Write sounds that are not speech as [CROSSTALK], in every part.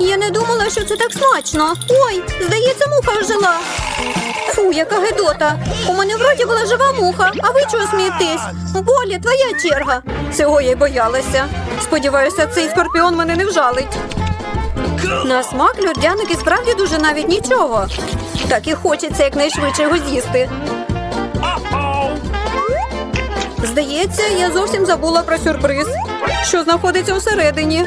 Я не думала, що це так смачно. Ой, здається, муха ожила. Фу, яка гидота. У мене вроді була жива муха, а ви чого смієтесь? Болі, твоя черга. Цього я й боялася. Сподіваюся, цей скорпіон мене не вжалить. На смак льодяник і справді дуже навіть нічого. Так і хочеться якнайшвидше його з'їсти. Здається, я зовсім забула про сюрприз, що знаходиться всередині.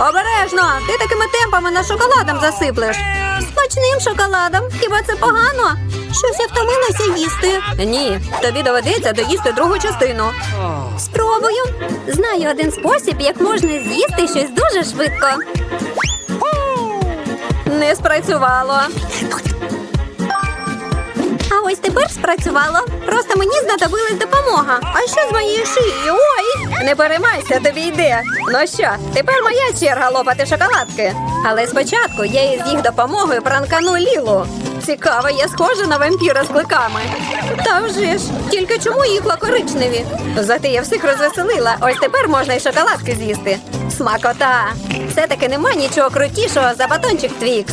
Обережно, ти такими темпами на шоколадом засиплеш. Смачним шоколадом. Хіба це погано? Щось я втомилася їсти. Ні, тобі доведеться доїсти другу частину. Спробую. Знаю один спосіб, як можна з'їсти щось дуже швидко. Не спрацювало. Ось тепер спрацювало. Просто мені знадобилась допомога. А що з моєю шиєю? Ой! Не переймайся, тобі йде. Ну що, тепер моя черга лопати шоколадки. Але спочатку я із їх допомогою пранкану Лілу. Цікаво, я схожа на вампіра з кликами. Та вже ж, тільки чому їх коричневі? Зате я всіх розвеселила. Ось тепер можна й шоколадки з'їсти. Смакота! Все-таки нема нічого крутішого за батончик Твікс.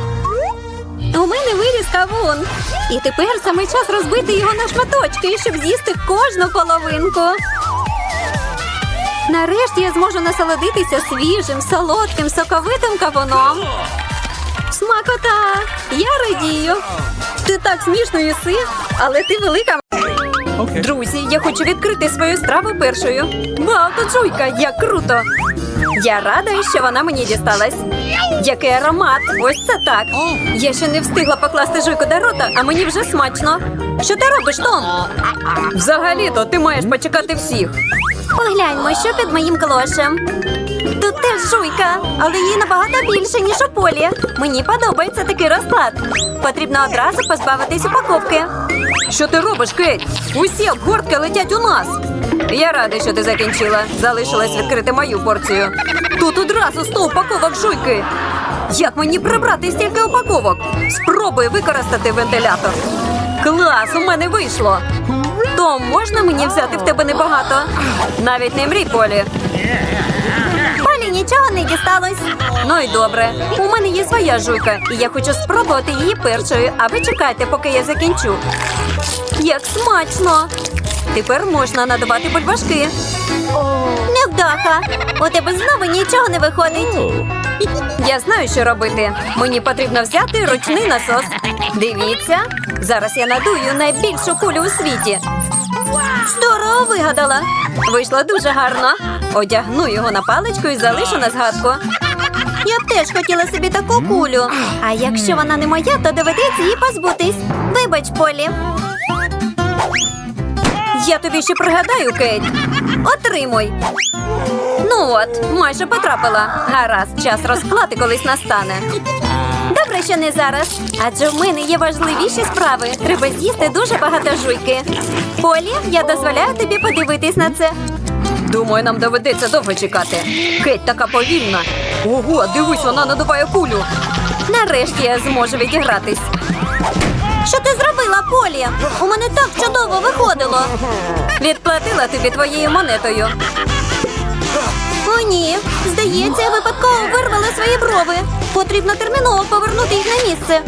У мене виріс кавун. І тепер саме час розбити його на шматочки, щоб з'їсти кожну половинку. Нарешті я зможу насолодитися свіжим, солодким, соковитим кавуном. Смакота! Я радію. Ти так смішно їси, але ти велика. Друзі, я хочу відкрити свою страву першою. Тут жуйка, як круто! Я рада, що вона мені дісталась. Який аромат! Ось це так. Я ще не встигла покласти жуйку до рота, а мені вже смачно. Що ти робиш, Том? Взагалі-то ти маєш почекати всіх. Погляньмо, що під моїм клошем. Тут жуйка, але її набагато більше, ніж у полі. Мені подобається такий розклад. Потрібно одразу позбавитись упаковки. Що ти робиш, Кейт? Усі обгортки летять у нас. Я рада, що ти закінчила. Залишилось відкрити мою порцію. Тут одразу сто упаковок жуйки. Як мені прибрати стільки упаковок? Спробуй використати вентилятор. Клас, у мене вийшло. Том, можна мені взяти в тебе небагато? Навіть не мрій, Полі. Нічого не дісталось. Ну і добре. У мене є своя жуйка, і я хочу спробувати її першою, а ви чекайте, поки я закінчу. Як смачно! Тепер можна надавати бульбашки. Невдаха! У тебе знову нічого не виходить. Я знаю, що робити. Мені потрібно взяти ручний насос. Дивіться, зараз я надую найбільшу кулю у світі. Здорово вигадала. Вийшло дуже гарно. Одягну його на паличку і залишу на згадку. Я б теж хотіла собі таку кулю. А якщо вона не моя, то доведеться її позбутись. Вибач, Полі. Я тобі ще пригадаю, Кейт. Отримуй. Ну от, майже потрапила. Гаразд, час розклати колись настане. Добре, що не зараз. Адже в мене є важливіші справи. Треба з'їсти дуже багато жуйки. Полі, я дозволяю тобі подивитись на це. Думаю, нам доведеться довго чекати. Кеть така повільна. Ого, дивись, вона надуває кулю. Нарешті я зможу відігратись. Що ти зробила, Полі? У мене так чудово виходило. Відплатила тобі твоєю монетою. О, ні. Здається, випадково вирвала свої брови. Потрібно терміново повернути їх на місце.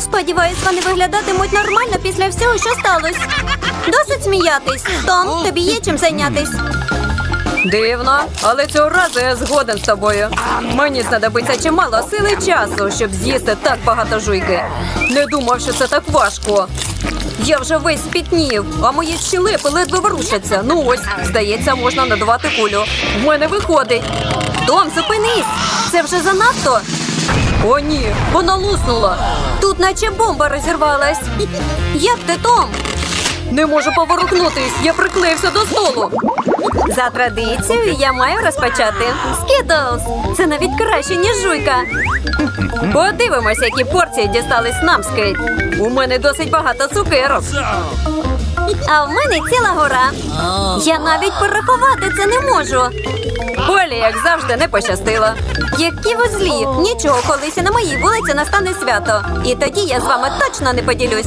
Сподіваюсь, вони виглядатимуть нормально після всього, що сталося. Досить сміятись. Том, тобі є чим зайнятись. Дивно, але цього разу я згоден з тобою. Мені знадобиться чимало сили часу, щоб з'їсти так багато жуйки. Не думав, що це так важко. Я вже весь спітнів, а мої щелепи ледве ворушаться. Ну ось, здається, можна надувати кулю. В мене виходить. Том, зупинись! Це вже занадто. О, ні, вона луснула. Тут наче бомба розірвалась. [LAUGHS] Як ти, Том? Не можу поворухнутись, я приклеївся до столу. За традицією я маю розпочати. Скітлз! Це навіть краще, ніж жуйка. Подивимося, які порції дістались нам, Скейт. У мене досить багато цукерок. А в мене ціла гора. Я навіть порахувати це не можу. Полі, як завжди, не пощастило. Які ви злі! Нічого, колись на моїй вулиці настане свято. І тоді я з вами точно не поділюсь.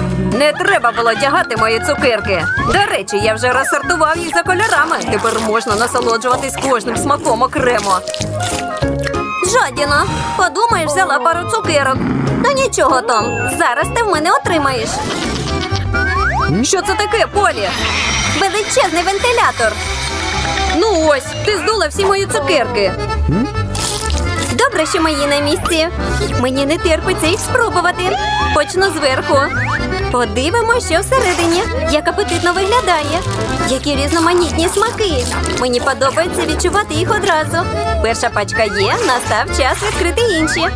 Не треба було тягати мої цукерки. До речі, я вже розсортував їх за кольорами. Тепер можна насолоджуватись кожним смаком окремо. Жадіна, подумаєш, взяла пару цукерок. Ну нічого, Том, зараз ти в мене отримаєш. Що це таке, Полі? Величезний вентилятор. Ну ось, ти здула всі мої цукерки. Добре, що мої на місці. Мені не терпиться їх спробувати. Почну зверху. Подивимося, що всередині. Як апетитно виглядає. Які різноманітні смаки. Мені подобається відчувати їх одразу. Перша пачка є, настав час відкрити інші.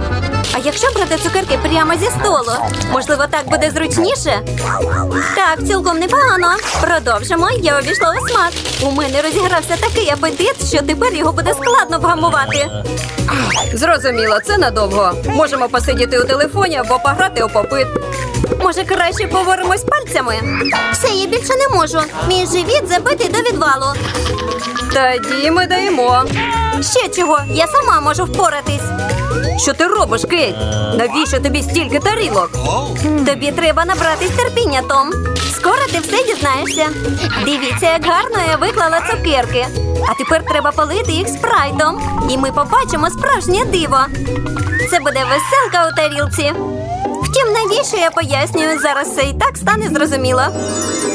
А якщо брати цукерки прямо зі столу, можливо, так буде зручніше? Так, цілком непогано. Продовжимо. Я увійшла у смак. У мене розігрався такий апетит, що тепер його буде складно вгамувати. Зрозуміло, це надовго. Можемо посидіти у телефоні або пограти у попит. Може, краще поворимось пальцями? Все, я більше не можу. Мій живіт забитий до відвалу. Тоді ми даємо. Ще чого? Я сама можу впоратись. Що ти робиш, Кейт? Навіщо тобі стільки тарілок? Тобі треба набратись терпіння, Том. Скоро ти все дізнаєшся. Дивіться, як гарно я виклала цукерки. А тепер треба полити їх спрайтом. І ми побачимо справжнє диво. Це буде веселка у тарілці. Втім, навіщо я пояснюю, зараз все і так стане зрозуміло.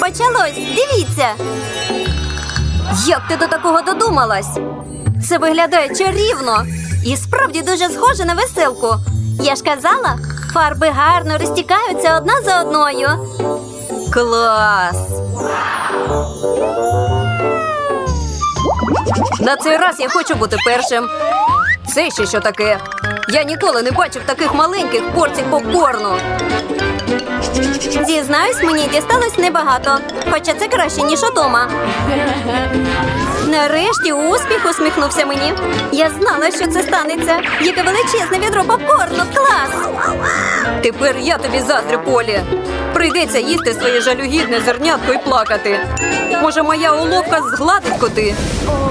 Почалось, дивіться. Як ти до такого додумалась? Це виглядає чарівно і справді дуже схоже на веселку. Я ж казала, фарби гарно розтікаються одна за одною. Клас! На цей раз я хочу бути першим. Це ще що таке? Я ніколи не бачив таких маленьких порцій попкорну. Зізнаюсь, мені дісталось небагато, хоча це краще, ніж удома. Нарешті успіх усміхнувся мені. Я знала, що це станеться. Яке величезне відро попкорну, клас! Тепер я тобі заздрю, Полі. Прийдеться їсти своє жалюгідне зернятко і плакати. Може, моя уловка згладить коти?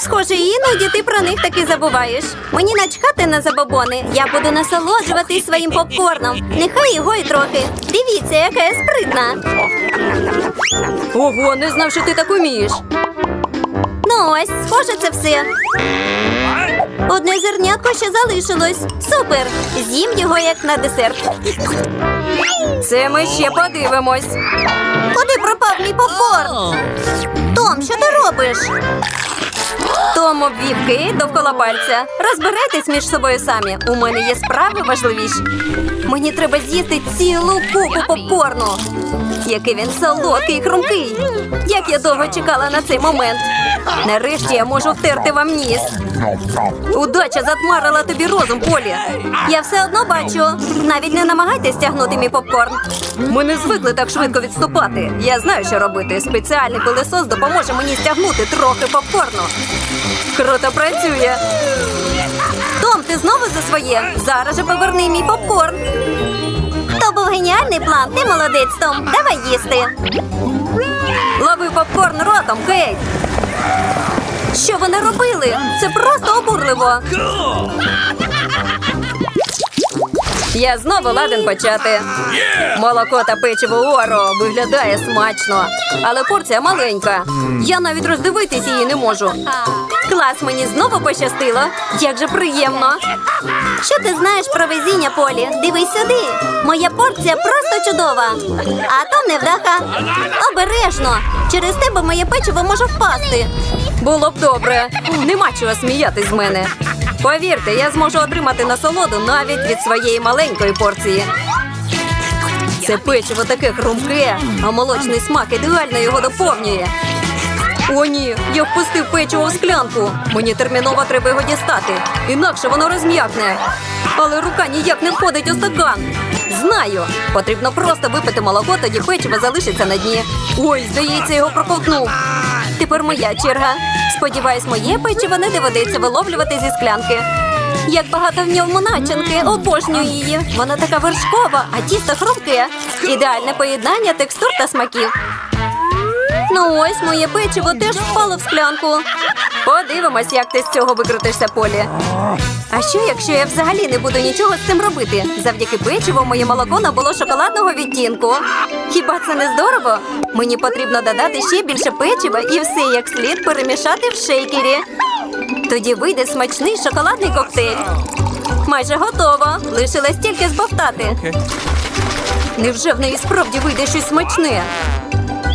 Схоже, іноді ти про них таки забуваєш. Мені начхати на забобони. Я буду насолоджуватись своїм попкорном. Нехай його і трохи. Дивіться, яка я спритна. Ого, не знав, що ти так умієш. Ну ось, схоже, це все. Одне зернятко ще залишилось. Супер! З'їм його як на десерт. Це ми ще подивимось. Куди пропав мій попкорн? Том, що ти робиш? Том обвів кий довкола пальця. Розбирайтесь між собою самі. У мене є справи важливіші. Мені треба з'їсти цілу купу попкорну. Який він солодкий і хрумкий. Як я довго чекала на цей момент. Нарешті я можу втерти вам ніс. Удача затмарила тобі розум, Полі. Я все одно бачу. Навіть не намагайтесь тягнути мій попкорн. Ми не звикли так швидко відступати. Я знаю, що робити. Спеціальний пилисос допоможе мені стягнути трохи попкорну. Круто працює. Том, ти знову за своє. Зараз же поверни мій попкорн. То був геніальний план. Ти молодець, Том. Давай їсти. Лови попкорн ротом, Кейт. Що вони робили? Це просто обурливо. Я знову ладен почати. Молоко та печиво Оро виглядає смачно, але порція маленька. Я навіть роздивитись її не можу. Клас, мені знову пощастило. Як же приємно. Що ти знаєш про везіння, Полі? Дивись сюди. Моя порція просто чудова. А то невдаха. Обережно. Через тебе моє печиво може впасти. Було б добре. Нема чого сміятись з мене. Повірте, я зможу отримати насолоду навіть від своєї маленької порції. Це печиво таке хрумке, а молочний смак ідеально його доповнює. О, ні, я впустив печиво в склянку. Мені терміново треба його дістати, інакше воно розм'якне. Але рука ніяк не входить у стакан. Знаю, потрібно просто випити молоко, тоді печиво залишиться на дні. Ой, здається, його проковтнув. Тепер моя черга. Сподіваюсь, моє печиво не доведеться виловлювати зі склянки. Як багато в ньому начинки, обожнюю її. Вона така вершкова, а тісто хрумке. Ідеальне поєднання текстур та смаків. Ну ось моє печиво теж впало в склянку. Подивимось, як ти з цього викрутишся, Полі. А що, якщо я взагалі не буду нічого з цим робити? Завдяки печиву моє молоко набуло шоколадного відтінку. Хіба це не здорово? Мені потрібно додати ще більше печива і все як слід перемішати в шейкері. Тоді вийде смачний шоколадний коктейль. Майже готово. Лишилось тільки збовтати. Невже в неї справді вийде щось смачне?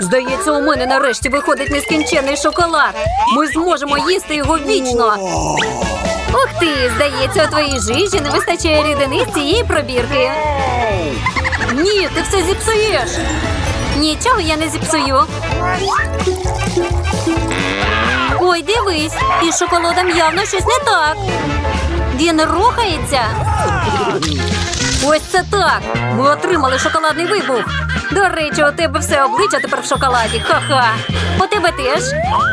Здається, у мене нарешті виходить нескінченний шоколад. Ми зможемо їсти його вічно. Ух ти, здається, у твоїй жижі не вистачає рідини з цієї пробірки. Ні, ти все зіпсуєш. Нічого я не зіпсую. Ой, дивись, із шоколадом явно щось не так. Він рухається. Ось це так. Ми отримали шоколадний вибух. До речі, у тебе все обличчя тепер в шоколаді. Ха-ха. У тебе теж.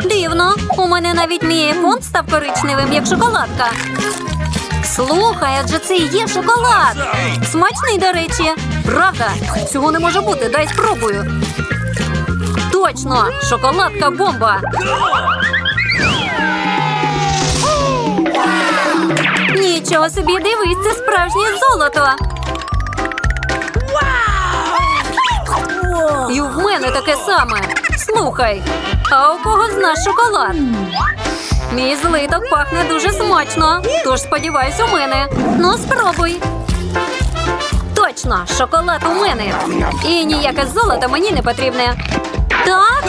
Дивно. У мене навіть мій фонд став коричневим, як шоколадка. Слухай, адже це і є шоколад. Смачний, до речі. Правда? Цього не може бути. Дай спробую. Точно, шоколадка бомба. Нічого собі дивись, це справжнє золото. І в мене таке саме. Слухай, а у кого з нас шоколад? Мій злиток пахне дуже смачно. Тож сподіваюсь, у мене. Ну, спробуй. Точно, шоколад у мене. І ніяке золото мені не потрібне. Так?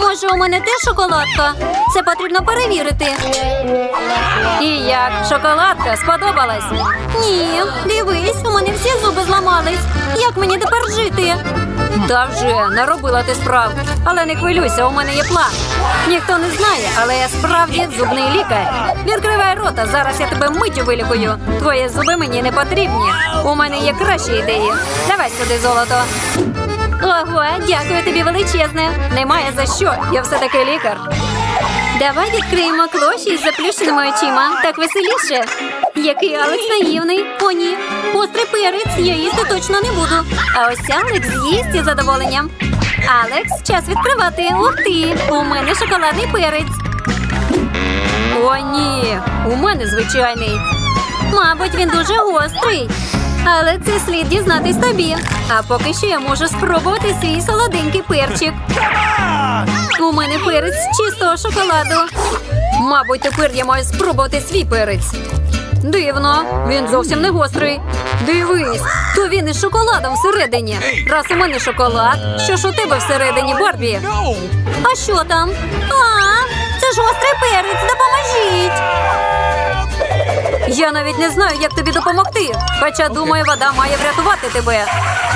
Може, у мене теж шоколадка? Це потрібно перевірити. І як? Шоколадка сподобалась? Ні, дивись, у мене всі зуби зламались. Як мені тепер жити? Та вже наробила ти справ. Але не хвилюйся, у мене є план. Ніхто не знає, але я справді зубний лікар. Відкривай рота, зараз я тебе миттю вилікую. Твої зуби мені не потрібні. У мене є кращі ідеї. Давай сюди золото. Ого, дякую тобі величезне. Немає за що. Я все-таки лікар. Давай відкриємо клоші із заплющеними очима. Так веселіше. Який Алекс наївний. О, ні. Острий перець, я їсти точно не буду. А ось Алекс з'їсть із задоволенням. Алекс, час відкривати. Ух ти! У мене шоколадний перець. О, ні. У мене звичайний. Мабуть, він дуже гострий. Але це слід дізнатись тобі. А поки що я можу спробувати свій солоденький перчик. У мене перець чистого шоколаду. Мабуть, тепер я маю спробувати свій перець. Дивно, він зовсім не гострий. Дивись, то він із шоколадом всередині. Раз у мене шоколад, що ж у тебе всередині, Барбі? А що там? А, це ж гострий перець, допоможіть. Я навіть не знаю, як тобі допомогти. Хоча, думаю, вода має врятувати тебе.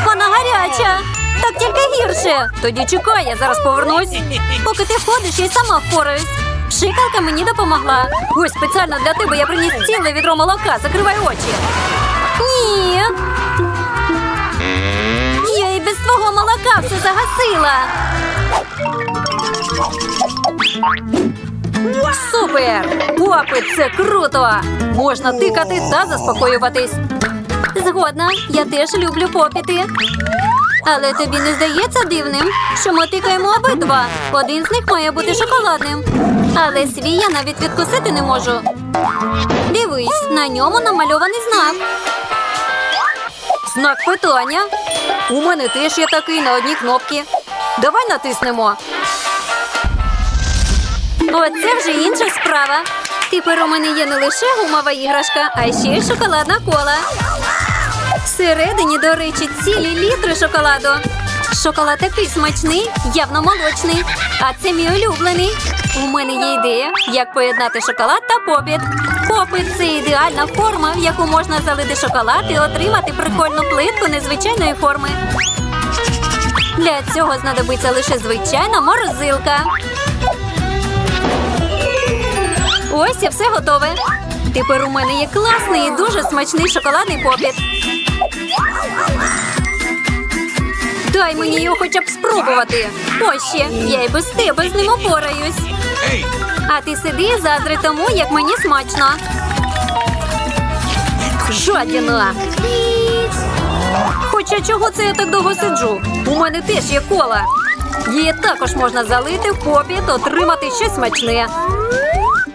Вона гаряча. Так тільки гірше. Тоді чекай, я зараз повернусь. Поки ти ходиш, я й сама впораюсь. Пшикалка мені допомогла. Ось спеціально для тебе я приніс ціле відро молока. Закривай очі. Ні. Я і без твого молока все загасила. Супер! Попит, це круто! Можна тикати та заспокоюватись. Згодна, я теж люблю попіти. Але тобі не здається дивним, що ми тикаємо обидва. Один з них має бути шоколадним. Але свій я навіть відкусити не можу. Дивись, на ньому намальований знак. Знак питання. У мене теж є такий на одній кнопці. Давай натиснемо. Оце вже інша справа. Тепер у мене є не лише гумова іграшка, а ще й шоколадна кола. Всередині, до речі, цілі літри шоколаду. Шоколад такий смачний, явно молочний. А це мій улюблений. У мене є ідея, як поєднати шоколад та попіт. Попит це ідеальна форма, в яку можна залити шоколад і отримати прикольну плитку незвичайної форми. Для цього знадобиться лише звичайна морозилка. Ось і все готове. Тепер у мене є класний і дуже смачний шоколадний попіт. Дай мені його хоча б спробувати. Ось ще, я й без тебе з ним опораюсь. А ти сиди і зазри тому, як мені смачно. Жадіна. Хоча чого це я так довго сиджу? У мене теж є кола. Її також можна залити в попіт, отримати щось смачне.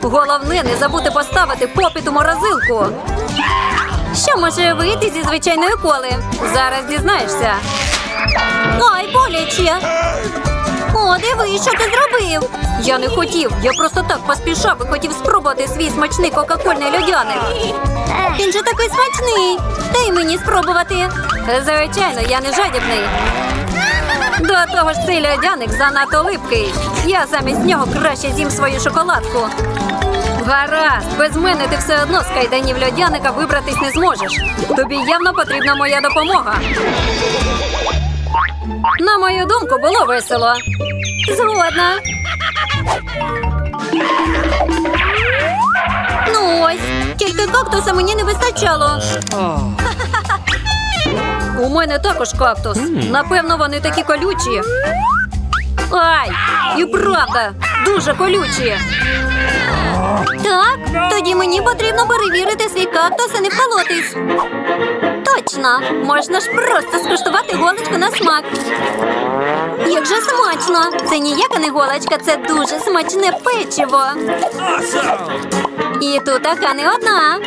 Головне не забути поставити попіт у морозилку. Що може вийти зі звичайної коли? Зараз дізнаєшся. Ай, боляче. О, диви, що ти зробив? Я не хотів. Я просто так поспішав і хотів спробувати свій смачний кока-кольний льодяник. Він же такий смачний. Дай мені спробувати. Звичайно, я не жадібний. До того ж, цей льодяник занадто липкий. Я замість нього краще з'їм свою шоколадку. Гаразд, без мене ти все одно з кайданів льодяника вибратись не зможеш. Тобі явно потрібна моя допомога. На мою думку, було весело. Згодна. Ну ось, тільки кактуса мені не вистачало. У мене також кактус. Напевно, вони такі колючі. Ай, і правда, дуже колючі. Так, тоді мені потрібно перевірити свій кактус і не вколотись. Точно, можна ж просто скуштувати голочку на смак. Як же смачно! Це ніяка не голочка, це дуже смачне печиво. І тут така не одна.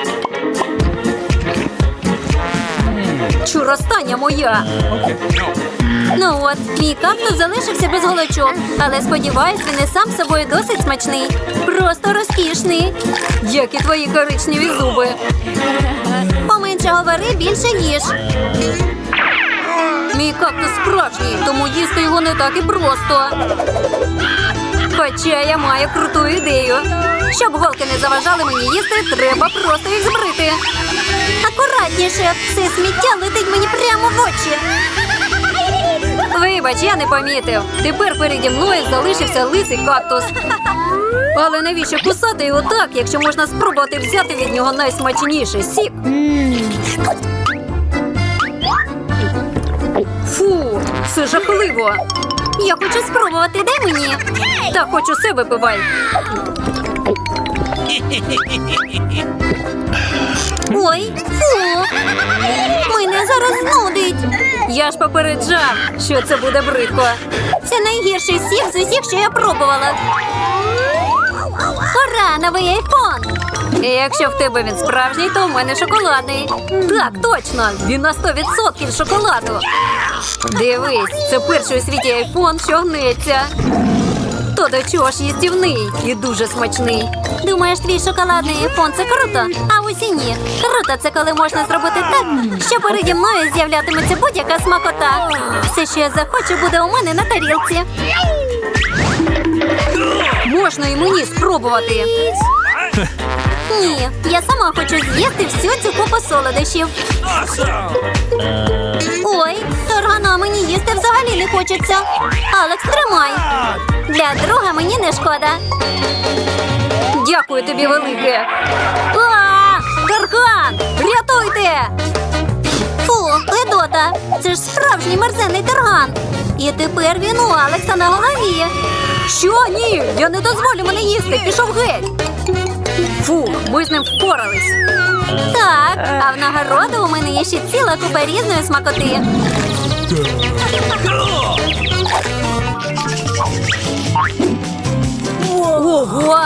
Чур, остання моя. Ну от, мій кактус залишився без голочок, але сподіваюсь, він і сам собою досить смачний. Просто розкішний. Як і твої коричневі зуби. Поменше говори, більше їж. Мій кактус справжній, тому їсти його не так і просто. Хоча я маю круту ідею. Щоб голки не заважали мені їсти, треба просто їх збрити. Акуратніше, все сміття летить мені прямо в очі. Вибач, я не помітив. Тепер переді мною залишився лисий кактус. Але навіщо кусати його так, якщо можна спробувати взяти від нього найсмачніший сік? Фу, це жахливо. Я хочу спробувати, дай мені. Та хоч усе випивай. Ой, фу. Мене зараз знудить. Я ж попереджав, що це буде бридко. Це найгірший сік з усіх, що я пробувала. Ура, новий айфон! Якщо в тебе він справжній, то в мене шоколадний. Так, точно, він на 100% шоколаду. Дивись, це перший у світі айфон, що гнеться. То до чого ж їстівний і дуже смачний. Думаєш, твій шоколадний айфон це круто? А ось і ні. Круто це коли можна зробити так, що переді мною з'являтиметься будь-яка смакота. Все, що я захочу, буде у мене на тарілці. Можна і мені спробувати. Ні, я сама хочу з'їсти всю цю купу солодощів. Ой, торгана мені їсти взагалі не хочеться. Алекс, тримай. Для друга мені не шкода. Дякую тобі велике. А, Тарган! Рятуйте! Фу, Гедота! Це ж справжній мерзенний тарган. І тепер він у Алекса на голові. Що ні? Я не дозволю мене їсти. Пішов геть. Фу, ми з ним впорались. Так, а в нагороду у мене є ще ціла купа різної смакоти. Ого!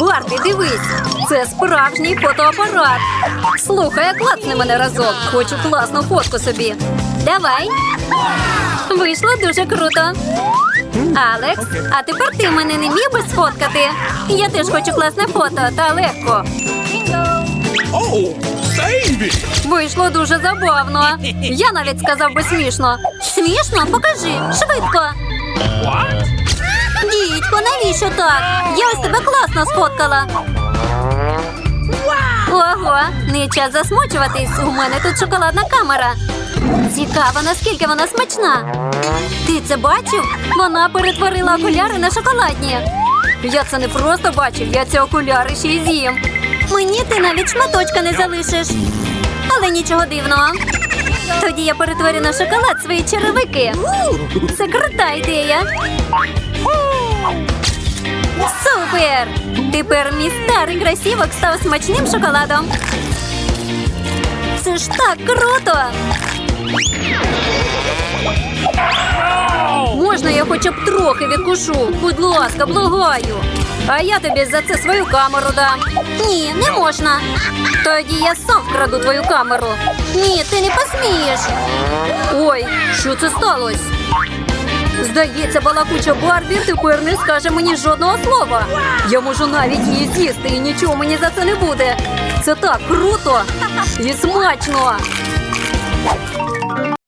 Барбі, дивись! Це справжній фотоапарат. Слухай, клацни мене разок. Хочу класну фотку собі. Давай. Вийшло дуже круто. Алекс, а тепер ти мене не міг би сфоткати. Я теж хочу класне фото, та легко. Вийшло дуже забавно. Я навіть сказав би смішно. Смішно? Покажи, швидко. Дідько, навіщо так? Я ось тебе класно сфоткала. Ого, не час засмучуватись. У мене тут шоколадна камера. Цікаво, наскільки вона смачна. Ти це бачив? Вона перетворила окуляри на шоколадні. Я це не просто бачив, я ці окуляри ще й з'їм. Мені ти навіть шматочка не залишиш. Але нічого дивного. Тоді я перетворю на шоколад свої черевики. Це крута ідея. Супер! Тепер мій старий красівок став смачним шоколадом. Це ж так круто! Можна я хоча б трохи відкушу? Будь ласка, благаю. А я тобі за це свою камеру дам. Ні, не можна. Тоді я сам вкраду твою камеру. Ні, ти не посмієш. Ой, що це сталося? Здається, балакуча Барбі тепер не скаже мені жодного слова. Я можу навіть її з'їсти, і нічого мені за це не буде. Це так круто і смачно.